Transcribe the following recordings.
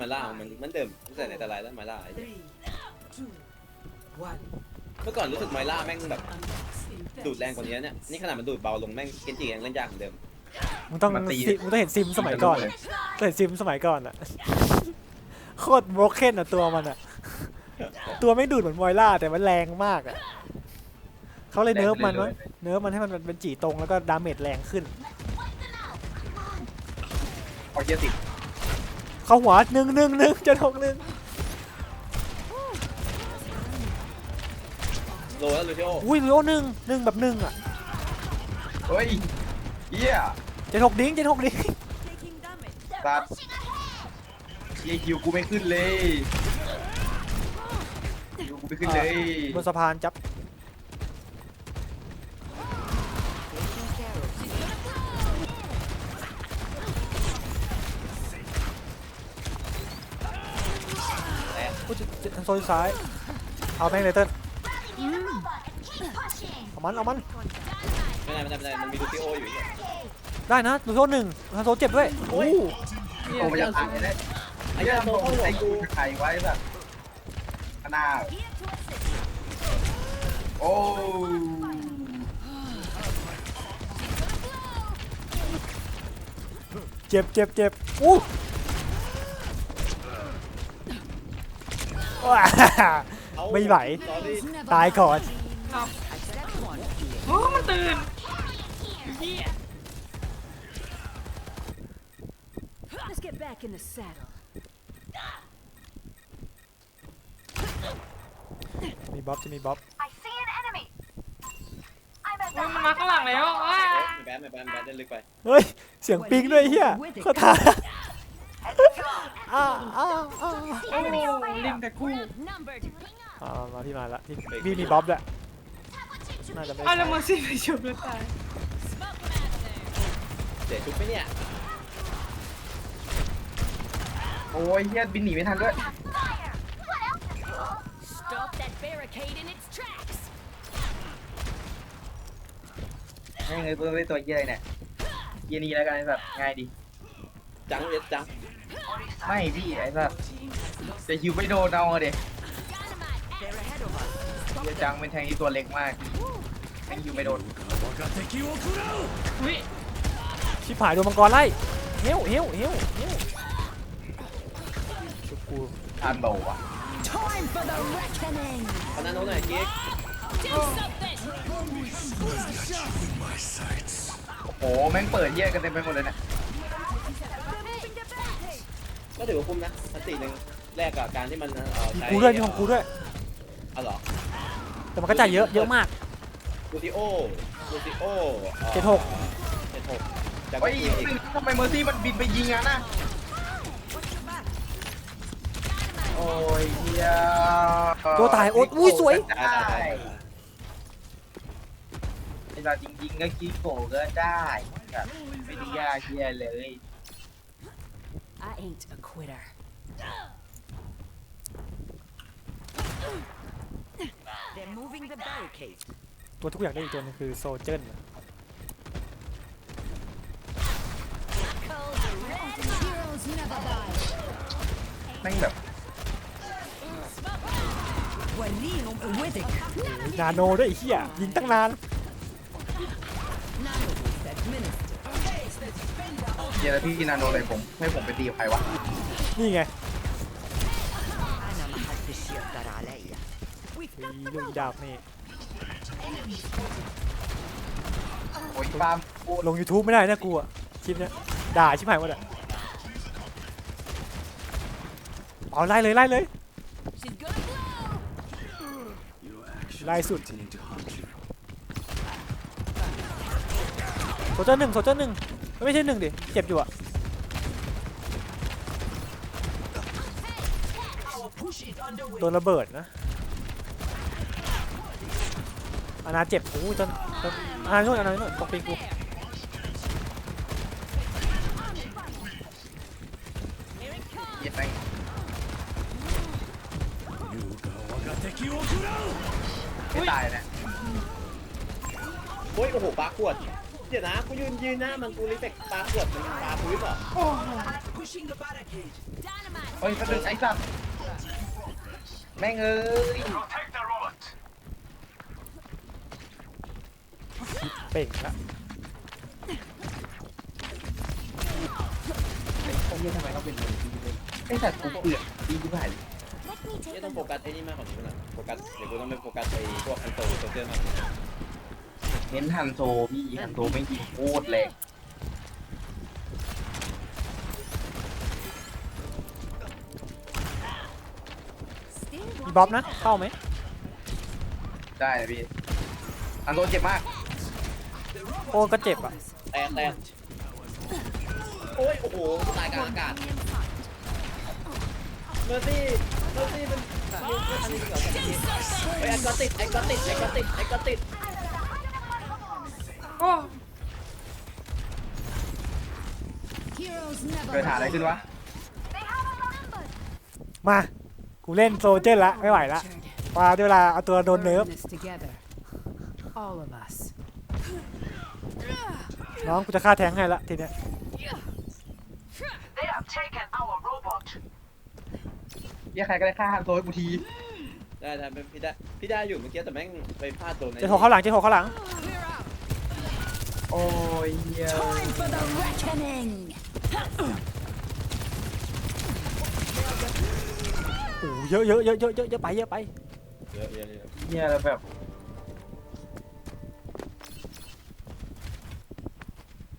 มาล่ามันมันเดิมตั้งแต่ไหนแต่ไรแล้วมาล่าไอ้เหี้ย Three, two, one. เมื่อก่อนรู้สึกไมล่าแม่งแบบ ดูดแรงกว่านี้เนี่ย นี่ขนาดมันดูดเบาลงแม่งเคนจิยังเล่นยากเหมือนเดิม มึงต้องมันตี ซิมึงต้องเห็นซิมสมัยก่อนต้องเห็นซิมสมัยก่อนอะโคตรโบรกเคนอะตัวมันอะตัวไม่ดูดเหมือนมอยล่าแต่มันแรงมากอะเขาเลยเนิร์ฟมันมั้งเนิร์ฟมันให้มันเป็นจีตรงแล้วก็ดาเมจแรงขึ้นเอาเยอะสิ เข้าหัวหนึ่งหนึ่งหนึ่งจะทกหนึ่งโลแล้วลูซิโออุ้ยเหลือหนึ่งหนึ่งแบบหนึ่งอะเฮ้ยเฮียจะทกดิ้งจะทกดิ้งสัตว์เฮียคิวกูไม่ขึ้นเลยคิวกูไม่ขึ้นเลยบนสะพานจับ แต่ กูจะจะ โซนซ้าย เอาแม่งเลยเติ้ลเอามัน เอามัน ไม่ได้ไม่ได้ไม่ได้มันมีลูซิโออยู่เนี่ยได้นะลูโซหนึ่งลูโซเจ็บด้วยโอ้ยโอ้ยยังตายเลยไอ้ไอ้ยายังโซโดเข้านหัวไอ้กูกูไข่ไว้แบบขนาดโอ้เจ็บเจ็บเจ็บอู้ ว้าเอ้าไม่ไหว sorry ตายก่อน โอ้มันตื่นเหี้ย Let's get back in the saddle. มีบ๊อบจะมีบ๊อบ I see an enemy. I'm at โอ้ the มันมาข้างหลังแล้วว้าไม่แบนไม่แบนไม่แบนเล่นลึกไป เฮ้ย เสียงปิงด้วยเฮียเขาทา อ้าอ้าอ้าโอ้ลิงแต่คู่อ่ามาที่มาละที่พี่มีบ๊อบด้วยน่าจะไม่อ้าวใช่แล้วมาสิไปชุบแล้วตายเสียชุบไหมเนี่ย โอ้ยเฮียบินหนีไม่ทันด้วย fire. What else is cool? Stop that barricade in its tracks. แม่งเลยเพิ่มไปตัวเฮียเนี่ยเฮียนี่แล้วกันแบบง่ายดี จังเวสจัง ไม่พี่ไอ้แบบจะฮิวไม่โดนเอาเด็เฮียจังเป็นแทงที่ตัวเล็กมากแทงฮิวไม่โดนอุ้ยชิบหายโดนมังกรไล่เฮ้วเฮ้วเฮ้วเฮ้วชุบกูทานเบาอะ Time for the reckoning. พนันโน้นหน่อยกิ๊ก Do something. โอ้โหแม่งเปิดเฮียกันเต็มไปหมดเลยเนี่ย ก็ถือว่าคุ้มนะสันติหนึ่งแลกกับการที่มันเอ่อมีใช้กูด้วยมีของกูด้วย อ๋อเหรอแต่มันก็จ่ายเยอะเยอะมาก ลูซิโอลูซิโออ่อเจ็ดหก เจ็ดหกจากเฮ้ยอีกทำไมเมอร์ซี่มันบินไปยิงอะนะโอ้ยเฮียตัวตายโอ๊ยอุ้ยสวย ได้เวลาจริงๆก็คิโกก็ได้แบบไม่ได้ยากเฮียเลย I ain't a quitter. ตัวทุกอย่างได้อีกตัวนึงคือโซเจนแม่งแบบนาโนด้วยไเหี้ยยิงตั้งนาน เฮียแล้วพี่นาโนเลยผมให้ผมไปตีกับใครวะ นี่ไง أنا ما حدش يقدر عليا. อีลูกดาบนี่ โอ้ยฟาร์มโคตร ลง YouTube ไม่ได้นะกูอะคลิปเนี้ยด่าชิบหายหมดอะเอาไล่เลยไล่เลย She's gonna blow. ไล่สุดโซเจอร์หนึ่งโซเจอร์หนึ่ง ไม่ใช่หนึ่งดิ เจ็บอยู่อะโดนระเบิดนะอาณาเจ็บโอ้ยจนจนอาณาโน่นอาณาโน่นตกปีกูเฮียแม่งไม่ตายนะโอ้ยโอ้โหปลาขวด เดี๋ยวนะกูยืนยืนหน้ามันกูรีเฟกปลาขวดมันปลาพื้นเหรอโอ้ pushing the barricade Dynamite. เฮ้ยกระดึงไอ้สัตว์แม่งเอ้ยเป่งละไอ้เหี้ยทำไมเขาเป็นคนดีเลยไอ้สัตว์กูเปลือกดีที่ผ่าน Let me นี่ take ต้อง a โฟ look. กัสไอ้นี่มากกว่านี้นะโฟกัสเดี๋ยวกูต้องไปโฟกัสไปพวกคันโตโซเจอร์มากกว่านี้ เน้นฮันโซพี่ฮันโซไม่ยิงโคตรแรงมีบ๊อบนะ เข้าไหมได้นะพี่ฮันโซเจ็บมากโอ้ก็เจ็บอะแตกแตกโอ้ย โอ้โหตายกลางอากาศเมอร์ซี่เมอร์ซี่มันอันนี้เหรอไอ้ยไอ้ก็ติดไอ้ก็ติดไอ้ก็ติดไอ้ก็ติด โอ้ Heroes เกิดหาอะไรขึ้นวะ They have us outnumbered. มา กูเล่นโซเจอร์ละไม่ไหวละมาด้วยเวลาเอาตัวโดนเนิร์ฟ this together. All of us. น้องกูจะฆ่าแทงให้ละทีเนี้ย They have taken our robot. เหี้ยใครก็ได้ฆ่าฮันโซให้กูทีได้ได้พี่ได้พี่ได้อยู่เมื่อกี้แต่แม่งไปพลาดโดนในเจะโผล่เข้าหลังเจะโผล่เข้าหลัง โอ้ยเหี้ย For the reckoning. โอ้โหเยอะเยอะเยอะเยอะเยอะเยอะไปเยอะไปเยอะเยอะเยอะเหี้ยแล้วแบบ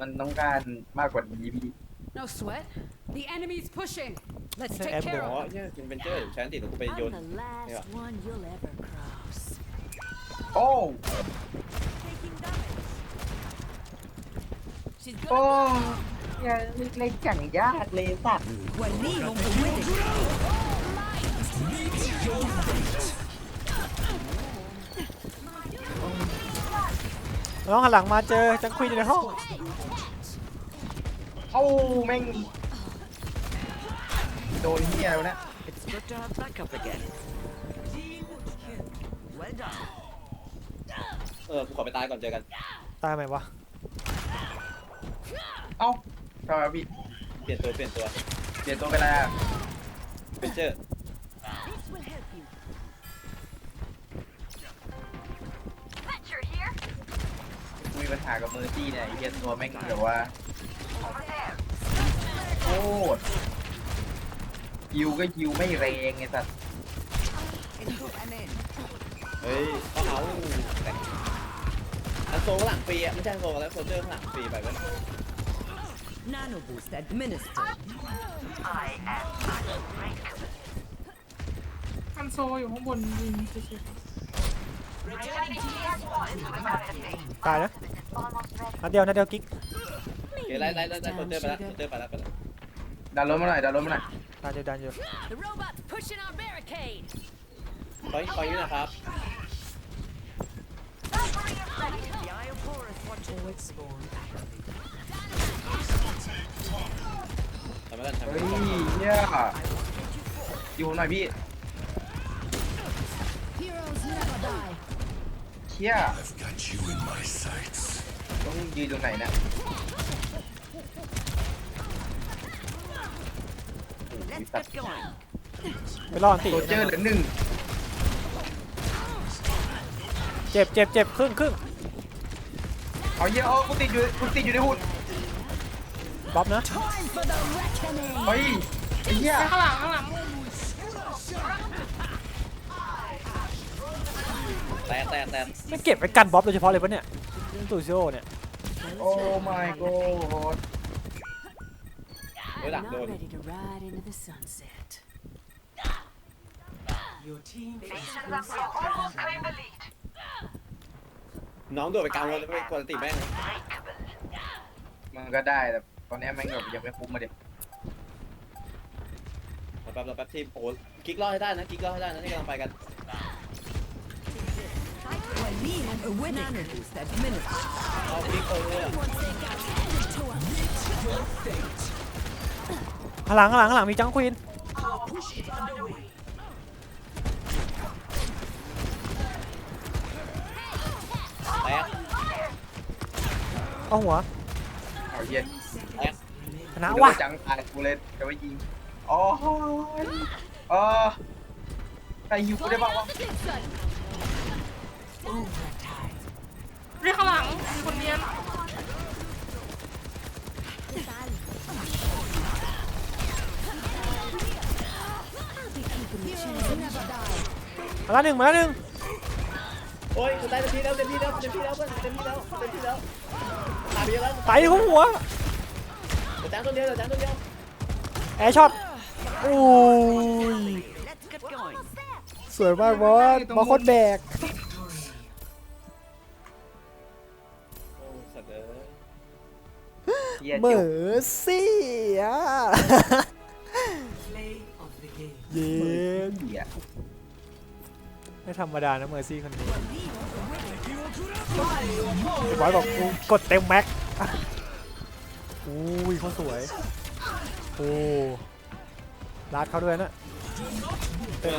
มันต้องการมากกว่านี้พี่ No sweat. The enemy's pushing. Let's Hey, take Abdul. care อ๋อ of them. เนี่ยคุณเป็นเจอร์อยู่แชนติดแล้วกูไปโยน I'm the last Yeah. one you'll ever cross. โอ้ โอ้ยยังเล่กอย่งยากเลยสัตว์ when me won't be with it. น้องหันหลังมาเจอจังคุยอยู่ในห้องเข้าแม่งโดนเฮียวะเนะเออกูขอไปตายก่อนเจอกัน ตายไหมวะ เอ้าทำไมพี่เปลี่ยนตัวเปลี่ยนตัวเปลี่ยนตัวไปแล้วเป็นเจอร์ This will help you. Fetcher here. กูมีปัญหากับเมอร์ซี่เนี่ยไอ้เหี้ยตัวแม่งแบบว่า Over there. โคตรยิวก็ยิวไม่แรงไงสัตว์ It took an end. เฮ้ยเขาเอาแต่ อันโซข้างหลังฟรีอะไม่ใช่อันโซแล้วโซเจอร์ข้างหลังฟรีไปเว้ย Nano boost administered. คันโซอยู่ข้างบนยิงชิวตายนะ Almost ready. นัดเดียวนัดเดียวกิ๊กโอเคไล่ไล่ไล่ไล่โซเจอร์ไปแล้วโซเจอร์ไปแล้วไปแล้วดันรถมาหน่อยดันรถมาหน่อยดันอยู่ดันอยู่ The robot's pushing our barricade. ขอขออย่างนี้นะครับ Valkyrie is ready. The Eye of Horus watching with spawn. ทำไมกันทำไมเฮ้ยกันเหี้ยอยู่หน่อยพี่ Heroes never die. เชี่ยต้องยืนตรงไหนเนี่ย Let's get going. ไปรอดติโซเจอร์เหลือหนึ่งเจ็บเจ็บเจ็บครึ่งครึ่ง เอาเหี้ยโอ้กูติดอยู่กูติดอยู่ในหุ่นบ๊อบนะ Time for the reckoning. เฮ้ยไอ้เหี้ยๆข้างหลังข้างหลังแตกแตกแตกไม่เก็บไปกันบ๊อบโดยเฉพาะเลยปะเนี่ยตูซิโอเนี่ยโอ้ my god เฮ้ยหลังโดน ready to ride into the sunset. Your team Faces น้องโดดไปกลางรถแล้วไปกดติแม่งมันก็ได้แต่ตอนนี้แม่งแบบยังไม่ฟุ้งมาเด็ดรอแป๊บรอแป๊บทีมโอ้กิ๊กล่อให้ได้นะกิ๊กล่อให้ได้นะที่กำลังไปกันเอากิ๊กโข้างหลังข้างหลังข้างหลังมีจังควีน เอาหัวเอาเหี้ยแตกชนะกูว่ะจังตายกูเลยจะไปยิงโอ้ยเออใครอยู่กูได้บ้างวะเรียกข้างหลังมีคนเนียนมาแล้วหนึ่งมาแล้วหนึ่ง โอ้ยกูตายเต็มที่แล้วเต็มที่แล้วเต็มที่แล้วเพื่อนเต็มที่แล้วเต็มที่แล้วตายไปเยอะแล้วไปที่หัว เดี๋ยวจ้างตัวเดียวเดี๋ยวจ้างตัวเดียวแอร์ช็อตโอ้ย สวยมากบอสบอสโคตรแบก โอ้สัตว์เอ้ยเฮียเมจุอกร์ซี่อะ เย็นเฮีย ไม่ธรรมดานะเมอร์ซี่คนนี้ไอ้บอยบอกกูกดเต็มแม็กอุ้ยเขาสวย โอ้รัดเขาด้วยนะเออ